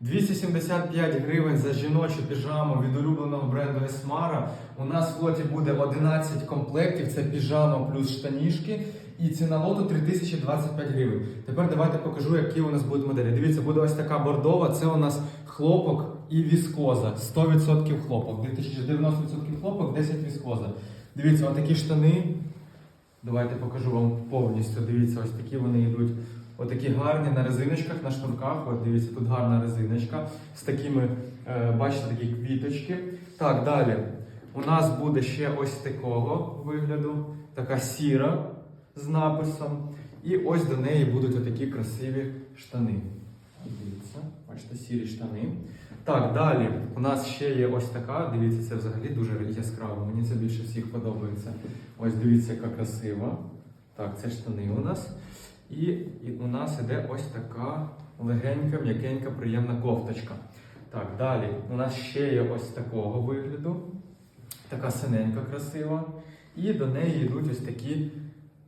275 гривень за жіночу піжаму від улюбленого бренду Esmara. У нас в лоті буде 11 комплектів. Це піжама плюс штанішки. І ціна лоту 3025 гривень. Тепер давайте покажу, які у нас будуть моделі. Дивіться, буде ось така бордова. Це у нас хлопок і віскоза. 100% хлопок. 90% хлопок, 10 віскоза. Дивіться, отакі штани. Давайте покажу вам повністю. Дивіться, ось такі вони йдуть. Отакі гарні на резиночках, на шнурках. От дивіться, тут гарна резиночка з такими, е, бачите, такі квіточки. Так, далі. У нас буде ще ось такого вигляду, така сіра з написом. І ось до неї будуть отакі красиві штани. Дивіться, бачите, сірі штани. Так, далі у нас ще є ось така. Дивіться, це взагалі дуже яскраво. Мені це більше всіх подобається. Ось дивіться, яка красива. Так, це штани у нас. І, у нас іде ось така легенька, м'якенька, приємна кофточка. Так, далі у нас ще є ось такого вигляду. Така синенька красива. І до неї йдуть ось такі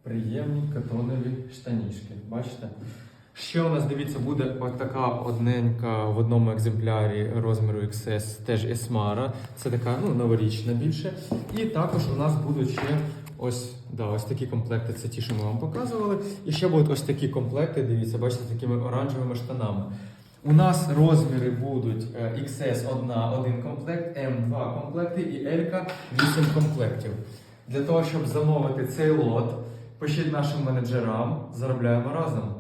приємні катонові штанішки. Бачите? Ще у нас, дивіться, буде така одненька в одному екземплярі розміру XS, теж Esmara. Це така ну, новорічна більше. І також у нас будуть ще ось, да, ось такі комплекти. Це ті, що ми вам показували. І ще будуть ось такі комплекти, дивіться, бачите, такими оранжевими штанами. У нас розміри будуть XS 1, один комплект, M 2 комплекти і L 8 комплектів. Для того, щоб замовити цей лот, пишіть нашим менеджерам, заробляємо разом.